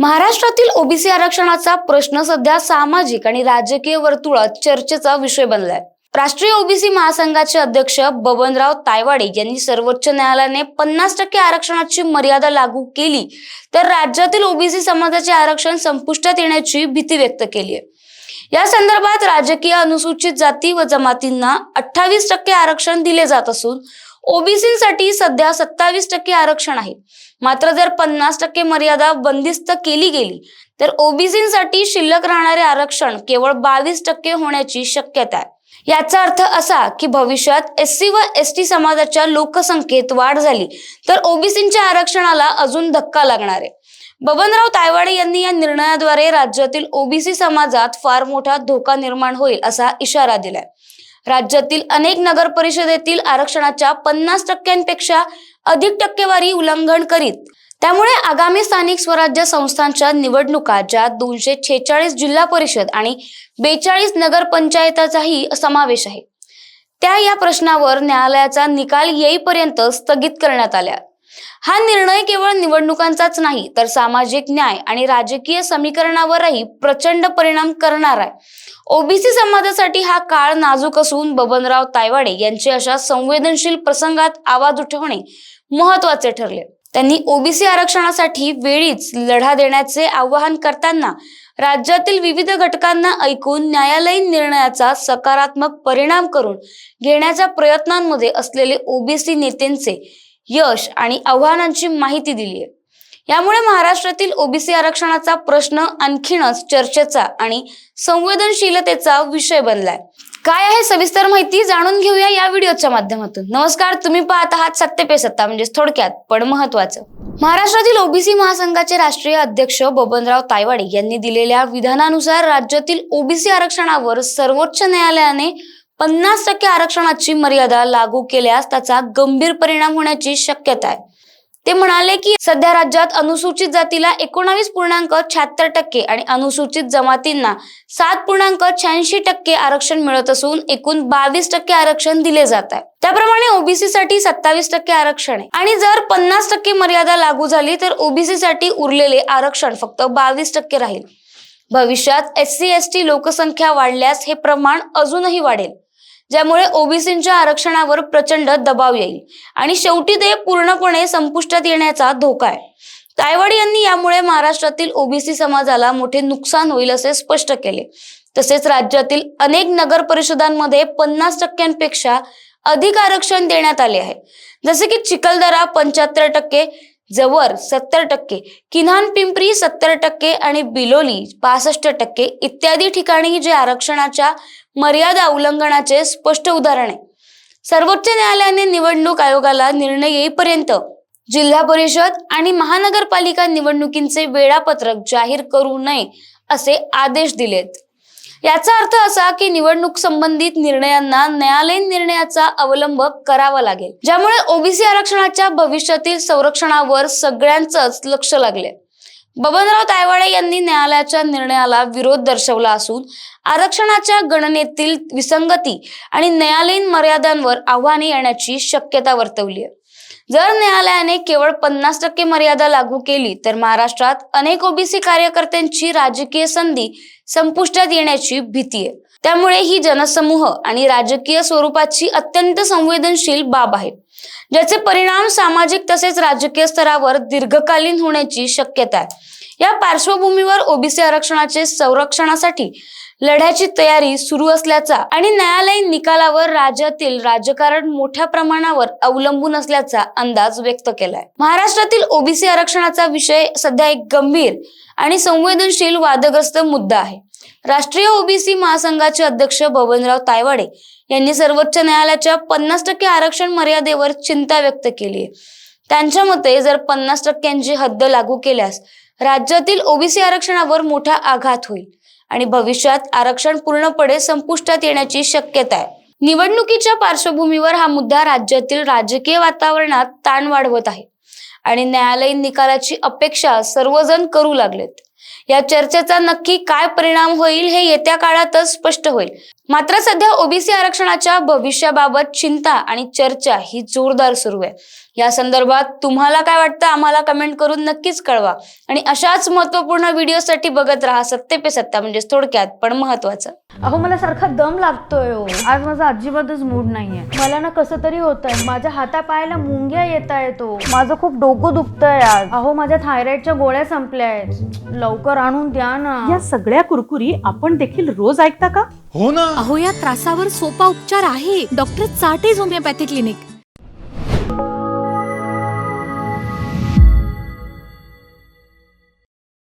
महाराष्ट्रातील ओबीसी आरक्षणाचा प्रश्न सध्या सामाजिक आणि राजकीय वर्तुळात चर्चेचा विषय बनलाय. राष्ट्रीय ओबीसी महासंघाचे अध्यक्ष बबनराव तायवाडे यांनी सर्वोच्च न्यायालयाने पन्नास टक्के आरक्षणाची मर्यादा लागू केली तर राज्यातील ओबीसी समाजाचे आरक्षण संपुष्टात येण्याची भीती व्यक्त केली आहे. या संदर्भात राजकीय अनुसूचित जाती व जमातींना अठ्ठावीस टक्के आरक्षण दिले जात असून ओबीसीसाठी सध्या सत्तावीस टक्के आरक्षण आहे. मात्र जर पन्नास टक्के मर्यादा बंदिस्त केली गेली तर ओबीसीसाठी शिल्लक राहणारे आरक्षण केवळ बावीस टक्के होण्याची शक्यता आहे. याचा अर्थ असा की भविष्यात एस सी व एस टी समाजाच्या लोकसंख्येत वाढ झाली तर ओबीसींच्या आरक्षणाला अजून धक्का लागणार आहे. बबनराव तायवाडे यांनी या निर्णयाद्वारे राज्यातील ओबीसी समाजात फार मोठा धोका निर्माण होईल असा इशारा दिलाय. राज्यातील अनेक नगर परिषदेतील आरक्षणाच्या पन्नास टक्क्यांपेक्षा अधिक टक्केवारी उल्लंघन करीत. त्यामुळे आगामी स्थानिक स्वराज्य संस्थांच्या निवडणुका ज्यात दोनशे छेचाळीस जिल्हा परिषद आणि बेचाळीस नगरपंचायताचाही समावेश आहे त्या या प्रश्नावर न्यायालयाचा निकाल येईपर्यंत स्थगित करण्यात आल्या. हा निर्णय केवळ निवडणुकांचाच नाही तर सामाजिक न्याय आणि राजकीय समीकरणावरही प्रचंड परिणाम करणार आहे. ओबीसी समाजासाठी हा काळ नाजूक असून बबनराव तायवाडे यांचे अशा संवेदनशील प्रसंगात आवाज उठवणे महत्त्वाचे ठरले. त्यांनी ओबीसी आरक्षणासाठी वेळीच लढा देण्याचे आवाहन करताना राज्यातील विविध घटकांना ऐकून न्यायालयीन निर्णयाचा सकारात्मक परिणाम करून घेण्याच्या प्रयत्नांमध्ये असलेले ओबीसी नेत्यांचे यश आणि आव्हानांची माहिती दिली आहे यामुळे महाराष्ट्रातील ओबीसी आरक्षणाचा प्रश्न आणखीनच चर्चेचा आणि संवेदनशीलतेचा विषय बनलाय. काय आहे सविस्तर माहिती जाणून घेऊया या व्हिडिओच्या माध्यमातून. नमस्कार तुम्ही पाहत आहात सत्य पे सत्ता म्हणजे थोडक्यात पण महत्वाचं महाराष्ट्रातील ओबीसी महासंघाचे राष्ट्रीय अध्यक्ष बबनराव तायवाडे यांनी दिलेल्या विधानानुसार राज्यातील ओबीसी आरक्षणावर सर्वोच्च न्यायालयाने पन्नास टक्के आरक्षणाची मर्यादा लागू केल्यास त्याचा गंभीर परिणाम होण्याची शक्यता आहे. ते म्हणाले की सध्या राज्यात अनुसूचित जातीला एकोणावीस पूर्णांक शहात्तर टक्के आणि अनुसूचित जमातींना सात पूर्णांक शहाऐंशी टक्के आरक्षण मिळत असून एकूण बावीस टक्के आरक्षण दिले जात आहे. त्याप्रमाणे ओबीसी साठी सत्तावीस टक्के आरक्षण आहे. आणि जर पन्नास टक्के मर्यादा लागू झाली तर ओबीसी साठी उरलेले आरक्षण फक्त बावीस टक्के राहील. भविष्यात एस सी एस टी लोकसंख्या वाढल्यास हे प्रमाण अजूनही वाढेल. ज्यामुळे ओबीसींच्या आरक्षणावर प्रचंड दबाव येईल. आणि शेवटी ते पूर्णपणे संपुष्टात येण्याचा धोका आहे. तायवाडी यांनी यामुळे महाराष्ट्रातील ओबीसी समाजाला मोठे नुकसान होईल असे स्पष्ट केले. तसेच राज्यातील अनेक नगर परिषदांमध्ये पन्नास टक्क्यांपेक्षा अधिक आरक्षण देण्यात आले आहे. जसे की चिखलदरा पंच्याहत्तर टक्के जवर सत्तर टक्के किन्हान पिंपरी सत्तर टक्के आणि बिलोली पासष्ट टक्के इत्यादी ठिकाणी जे आरक्षणाच्या मर्यादा उल्लंघनाचे स्पष्ट उदाहरण आहे. सर्वोच्च न्यायालयाने निवडणूक आयोगाला निर्णय येईपर्यंत जिल्हा परिषद आणि महानगरपालिका निवडणुकींचे वेळापत्रक जाहीर करू नये असे आदेश दिलेत. याचा अर्थ असा की निवडणूक संबंधित निर्णयांना न्यायालयीन निर्णयाचा अवलंब करावा लागेल. ज्यामुळे ओबीसी आरक्षणाच्या भविष्यातील संरक्षणावर सगळ्यांचंच लक्ष लागले. बबनराव तायवाडे यांनी न्यायालयाच्या निर्णयाला विरोध दर्शवला असून आरक्षणाच्या गणनेतील विसंगती आणि न्यायालयीन मर्यादांवर आव्हाने येण्याची शक्यता वर्तवली आहे. जर न्यायालयाने केवळ पन्नास टक्के मर्यादा लागू केली तर महाराष्ट्रात अनेक ओबीसी कार्यकर्त्यांची राजकीय संधी संपुष्टात येण्याची भीती आहे. त्यामुळे ही जनसमूह आणि राजकीय स्वरूपाची अत्यंत संवेदनशील बाब आहे ज्याचे परिणाम सामाजिक तसेच राजकीय स्तरावर दीर्घकालीन होण्याची शक्यता आहे. या पार्श्वभूमीवर ओबीसी आरक्षणाचे संरक्षणासाठी लढ्याची तयारी सुरू असल्याचा आणि न्यायालयीन निकालावर राज्यातील राजकारण मोठ्या प्रमाणावर अवलंबून असल्याचा अंदाज व्यक्त केलाय. महाराष्ट्रातील ओबीसी आरक्षणाचा विषय सध्या एक गंभीर आणि संवेदनशील वादग्रस्त मुद्दा आहे. राष्ट्रीय ओबीसी महासंघाचे अध्यक्ष बबनराव तायवाडे यांनी सर्वोच्च न्यायालयाच्या पन्नास टक्के आरक्षण मर्यादेवर चिंता व्यक्त केली आहे त्यांच्या मते जर पन्नास टक्क्यांची हद्द लागू केल्यास राज्यातील ओबीसी आरक्षणावर मोठा आघात होईल. आणि भविष्यात आरक्षण पूर्णपणे संपुष्टात येण्याची शक्यता आहे. निवडणुकीच्या पार्श्वभूमीवर हा मुद्दा राज्यातील राजकीय वातावरणात ताण वाढवत आहे आणि न्यायालयीन निकालाची अपेक्षा सर्वजण करू लागलेत. या चर्चेचा नक्की काय परिणाम होईल हे येत्या काळातच स्पष्ट होईल. मात्र सध्या ओबीसी आरक्षणाच्या भविष्याबाबत चिंता आणि चर्चा ही जोरदार सुरू आहे. या संदर्भात तुम्हाला काय वाटतं आम्हाला कमेंट करून नक्कीच कळवा. आणि अशाच महत्त्वपूर्ण व्हिडिओसाठी बघत राहा सत्य पे सत्ता म्हणजेच थोडक्यात पण महत्वाचं अहो मला सारखा दम लागतोय हो. आज माझा अजिबातच मूड नाहीये. मला ना कसं तरी होत आहे माझ्या हातापायाला मुंग्या येत आहेत हो. माझं खूप डोकं दुखतंय आज. अहो माझ्या थायरॉइडच्या गोळ्या संपल्या आहेत लवकर आणून द्या ना. या सगळ्या कुरकुरी आपण देखील रोज ऐकता का? हो ना. अहो या त्रासावर सोपा उपचार आहे. Doctor चाटेज homeopathy clinic